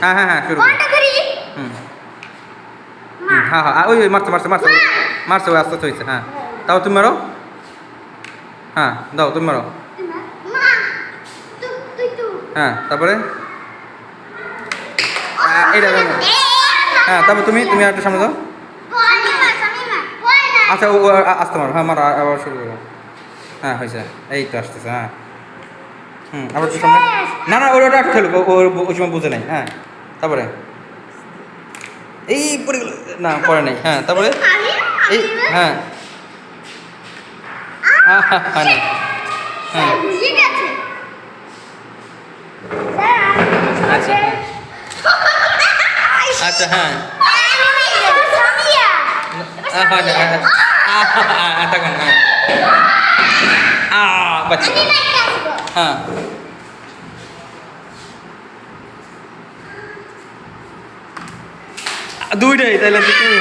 হ্যাঁ হ্যাঁ হ্যাঁ শুরু হুম। হ্যাঁ হ্যাঁ ওই ওই মারছো মারছো মারছো। মারছো ওই আস্তে আস্তে হয়েছে হ্যাঁ। তাও তুমি মারো? হ্যাঁ দাও তুমি মারো। হ্যাঁ তারপরে? আহ, এইটা হ্যাঁ তারপর তুমি তুমি আর একটু সামনে দাও আচ্ছা ও, আসতে মারো। হ্যাঁ মারো আবার শুরু করো। হ্যাঁ হয়েছে এই তো আসতেছে হ্যাঁ। হুম, আবার একটু সামনে না না ওটা খেলুক ওর ওই সময় বুঝে নাই হ্যাঁ তারপরে। এই পড়ে না, পড়ে নাই হ্যাঁ তারপরে এই হ্যাঁ। হ্যাঁ হ্যাঁ নেই। হ্যাঁ। আচ্ছা হ্যাঁ। আচ্ছা হ্যাঁ। সামিয়া আহ, হ্যাঁ হ্যাঁ হ্যাঁ আহ, আহ, আহ, তখন হ্যাঁ আ বাচ্চা আমি লাইক আসবো হ্যাঁ দুইটাই তাহলে দুটোই